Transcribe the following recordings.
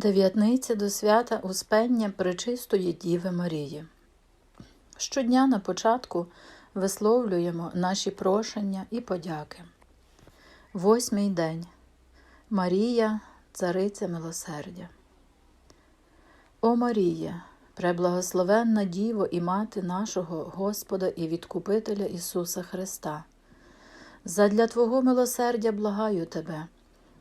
Дев'ятниця до свята Успення Пречистої Діви Марії. Щодня на початку висловлюємо наші прошення і подяки. Восьмий день. Марія, Цариця Милосердя. О Марія, преблагословенна Діво і Мати нашого Господа і Відкупителя Ісуса Христа. Задля Твого милосердя благаю Тебе,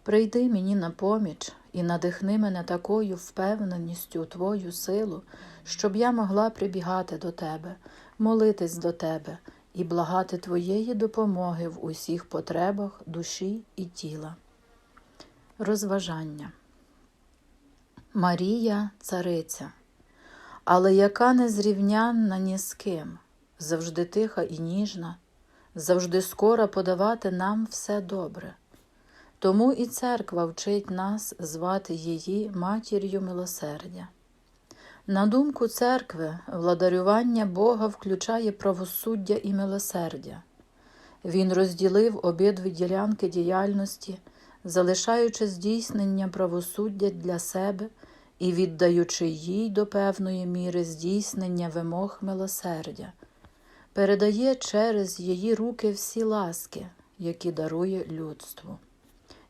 прийди мені на поміч і надихни мене такою впевненістю Твою силу, щоб я могла прибігати до Тебе, молитись до Тебе і благати Твоєї допомоги в усіх потребах душі і тіла. Розважання Марія Цариця, але яка незрівнянна ні з ким, завжди тиха і ніжна, завжди скора подавати нам все добре. Тому і церква вчить нас звати її матір'ю милосердя. На думку церкви, владарювання Бога включає правосуддя і милосердя. Він розділив обидві ділянки діяльності, залишаючи здійснення правосуддя для себе і віддаючи їй до певної міри здійснення вимог милосердя, передає через її руки всі ласки, які дарує людству.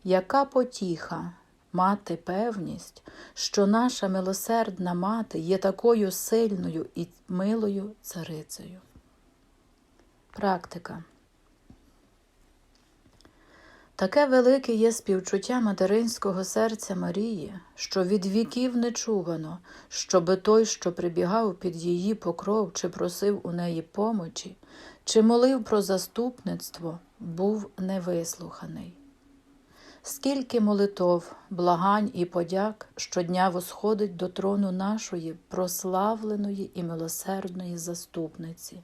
Яка потіха мати певність, що наша милосердна мати є такою сильною і милою царицею. Практика. Таке велике є співчуття материнського серця Марії, що від віків не чувано, щоби той, що прибігав під її покров, чи просив у неї помочі, чи молив про заступництво, був невислуханий. Скільки молитов, благань і подяк щодня восходить до трону нашої прославленої і милосердної заступниці.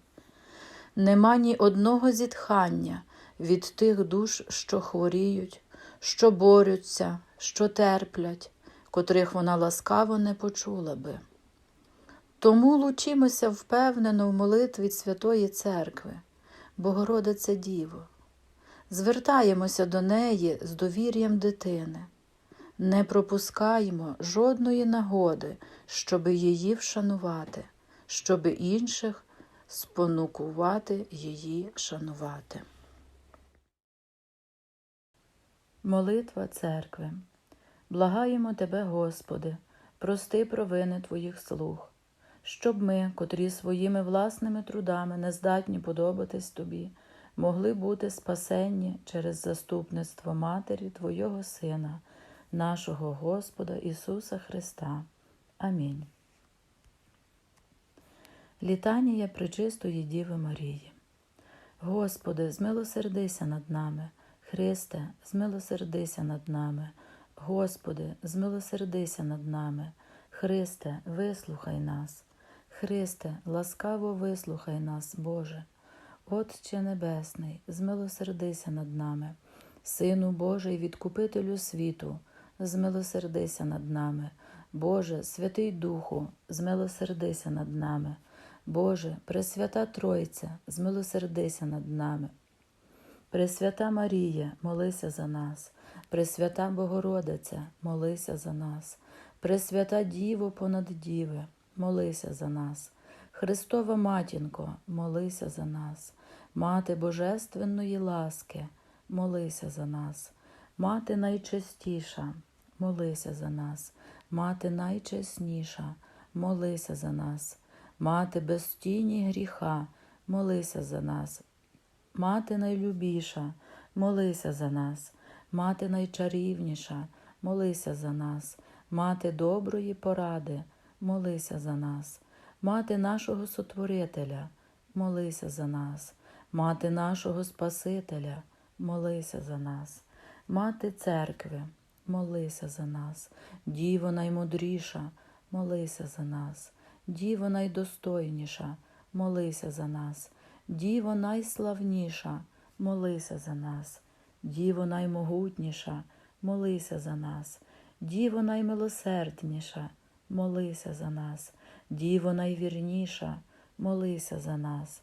Нема ні одного зітхання від тих душ, що хворіють, що борються, що терплять, котрих вона ласкаво не почула би. Тому лучимося впевнено в молитві Святої Церкви, Богородице Діво. Звертаємося до неї з довір'ям дитини, не пропускаємо жодної нагоди, щоби її вшанувати, щоби інших спонукувати її шанувати. Молитва церкви. Благаємо Тебе, Господи, прости провини Твоїх слуг, щоб ми, котрі своїми власними трудами не здатні подобатись Тобі, могли бути спасенні через заступництво Матері Твого Сина, нашого Господа Ісуса Христа. Амінь. Літанія Пречистої Діви Марії. Господи, змилосердися над нами, Христе, змилосердися над нами, Господи, змилосердися над нами, Христе, вислухай нас, Христе, ласкаво вислухай нас, Боже. Отче Небесний, змилосердися над нами, Сину Божий, відкупителю світу, змилосердися над нами, Боже, Святий Духу, змилосердися над нами, Боже, Пресвята Тройця, змилосердися над нами. Пресвята Марія, молися за нас, Пресвята Богородиця, молися за нас, Пресвята Діво понад Діви, молися за нас. Христова Матінко, молися за нас, Мати Божественної ласки, молися за нас, Мати найчистіша, молися за нас, Мати найчесніша, молися за нас, Мати без тіні гріха, молися за нас, Мати найлюбіша, молися за нас, Мати найчарівніша, молися за нас, Мати доброї поради, молися за нас. Мати нашого Сотворителя, молися за нас, Мати нашого Спасителя, молися за нас, Мати церкви, молися за нас, Діво наймудріша, молися за нас, Діво найдостойніша, молися за нас, Діво найславніша, молися за нас, Діво наймогутніша, молися за нас, Діво наймилосердніша, молися за нас. Діво найвірніша, молися за нас,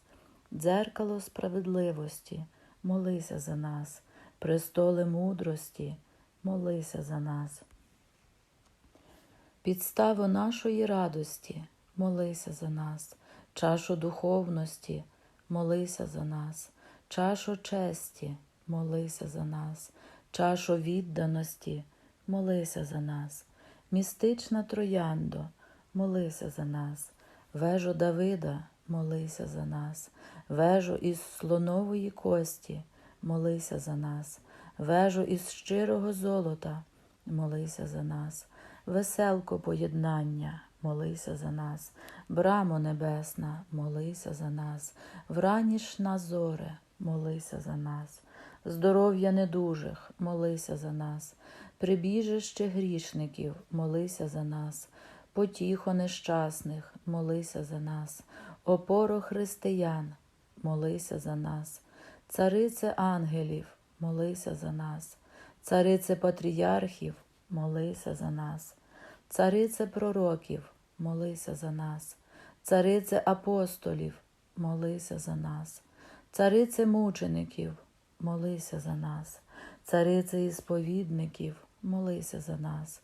дзеркало справедливості, молися за нас, престоли мудрості, молися за нас. підставу нашої радості, молися за нас, чашу духовності, молися за нас, чашу честі, молися за нас, чашу відданості, молися за нас, містична трояндо, молися за нас, вежу Давида, молися за нас, вежу із слонової кості, молися за нас, вежу із щирого золота, молися за нас, веселко поєднання, молися за нас, брамо небесна, молися за нас, вранішна зоре, молися за нас, здоров'я недужих, молися за нас, прибіжище грішників, молися за нас, потіхо нещасних, молися за нас, опоро християн, молися за нас, царице ангелів, молися за нас, царице патріархів, молися за нас, царице пророків, молися за нас, царице апостолів, молися за нас, царице мучеників, молися за нас, царице ісповідників, молися за нас,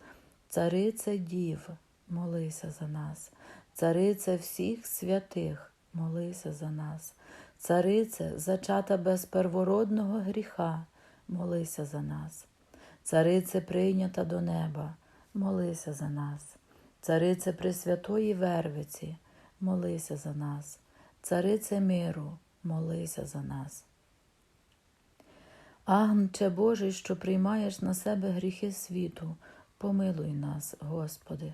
царице дів, молися за нас, царице всіх святих, молися за нас, царице, зачата без первородного гріха, молися за нас, царице прийнята до неба, молися за нас, царице Пресвятої Вервиці, молися за нас, царице миру, молися за нас. Агнче Божий, що приймаєш на себе гріхи світу, помилуй нас, Господи.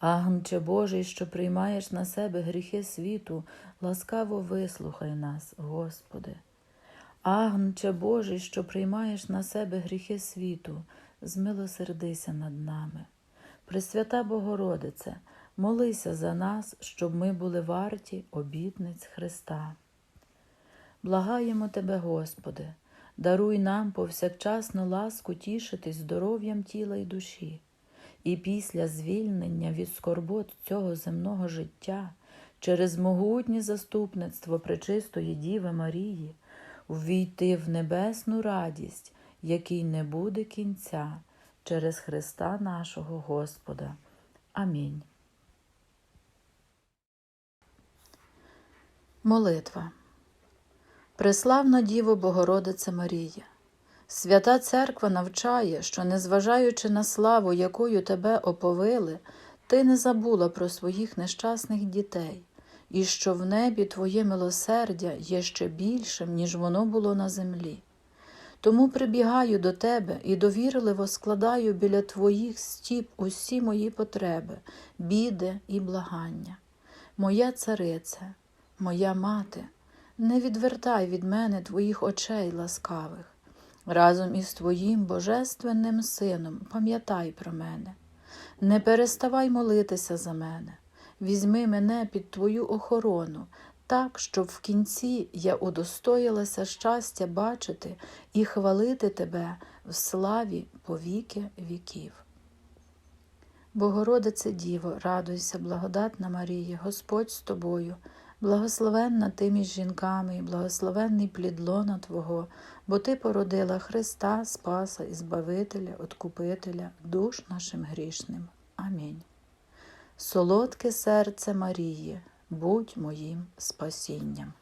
Агнче Божий, що приймаєш на себе гріхи світу, ласкаво вислухай нас, Господи. Агнче Божий, що приймаєш на себе гріхи світу, змилосердися над нами. Пресвята Богородице, молися за нас, щоб ми були варті обітниць Христа. Благаємо Тебе, Господи, даруй нам повсякчасну ласку тішитись здоров'ям тіла і душі, і після звільнення від скорбот цього земного життя через могутнє заступництво Пречистої Діви Марії ввійти в небесну радість, якій не буде кінця, через Христа нашого Господа. Амінь. Молитва. Преславна Діво Богородице Марія, Свята Церква навчає, що, незважаючи на славу, якою тебе оповили, ти не забула про своїх нещасних дітей, і що в небі твоє милосердя є ще більшим, ніж воно було на землі. Тому прибігаю до тебе і довірливо складаю біля твоїх стіп усі мої потреби, біди і благання. Моя царице, моя мати, не відвертай від мене твоїх очей ласкавих. Разом із твоїм божественним сином пам'ятай про мене. Не переставай молитися за мене. Візьми мене під твою охорону, так, щоб в кінці я удостоїлася щастя бачити і хвалити тебе в славі повіки віків. Богородице Діво, радуйся, благодатна Марія, Господь з тобою, благословенна ти між жінками, і благословенний плідлона Твого, бо Ти породила Христа, Спаса і Збавителя, Откупителя, душ нашим грішним. Амінь. Солодке серце Марії, будь моїм спасінням.